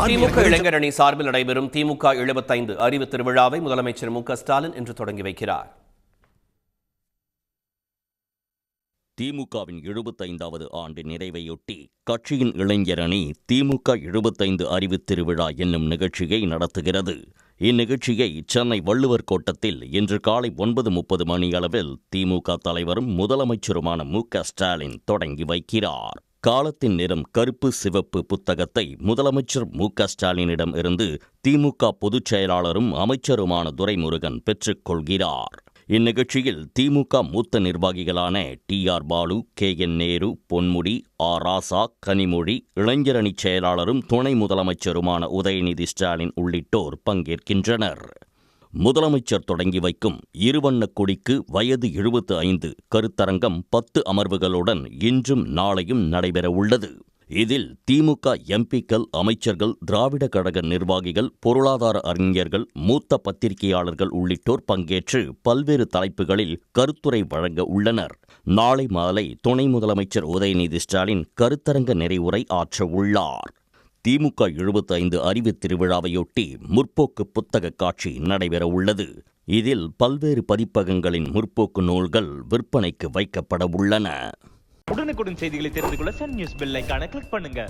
திமுக இளைஞர் அணி சார்பில் நடைபெறும் திமுக எழுபத்தைந்து அறிவு திருவிழாவை முதலமைச்சர் மு க ஸ்டாலின் இன்று தொடங்கி வைக்கிறார். திமுகவின் எழுபத்தைந்தாவது ஆண்டு நிறைவையொட்டி கட்சியின் இளைஞர் அணி திமுக எழுபத்தைந்து அறிவுத் திருவிழா என்னும் நிகழ்ச்சியை நடத்துகிறது. இந்நிகழ்ச்சியை சென்னை வள்ளுவர் கோட்டத்தில் இன்று காலை ஒன்பது முப்பது மணியளவில் திமுக தலைவரும் முதலமைச்சருமான மு க ஸ்டாலின் தொடங்கி வைக்கிறார். காலத்தின் நிறம் கருப்பு சிவப்பு புத்தகத்தை முதலமைச்சர் மு க ஸ்டாலினிடம் இருந்து திமுக பொதுச் செயலாளரும் அமைச்சருமான துரைமுருகன் பெற்றுக்கொள்கிறார் இந்நிகழ்ச்சியில் திமுக மூத்த நிர்வாகிகளான T R Baalu K N Nehru Ponmudi R Raja Kanimozhi இளைஞரணி செயலாளரும் துணை முதலமைச்சருமான உதயநிதி ஸ்டாலின் உள்ளிட்டோர் பங்கேற்கின்றனர். முதலமைச்சர் தொடங்கி வைக்கும் இருவண்ணக் கொடிக்கு வயது எழுபத்து ஐந்து கருத்தரங்கம் பத்து அமர்வுகளுடன் இன்றும் நாளையும் நடைபெறவுள்ளது. இதில் திமுக எம்பிக்கள் அமைச்சர்கள் திராவிட கழக நிர்வாகிகள் பொருளாதார அறிஞர்கள் மூத்த பத்திரிகையாளர்கள் உள்ளிட்டோர் பங்கேற்று பல்வேறு தலைப்புகளில் கருத்துரை வழங்க உள்ளனர். நாளை மாலை துணை முதலமைச்சர் உதயநிதி ஸ்டாலின் கருத்தரங்க நிறைவுரை ஆற்ற உள்ளார் திமுக எழுபத்தைந்து அறிவு திருவிழாவையொட்டி முற்போக்கு புத்தக காட்சி நடைபெற உள்ளது இதில் பல்வேறு பதிப்பகங்களின் முற்போக்கு நூல்கள் விற்பனைக்கு வைக்கப்பட உள்ளன. உடனுக்குடன் செய்திகளை தெரிந்து கொள்ள சன் நியூஸ் பெல் கிளிக் பண்ணுங்க.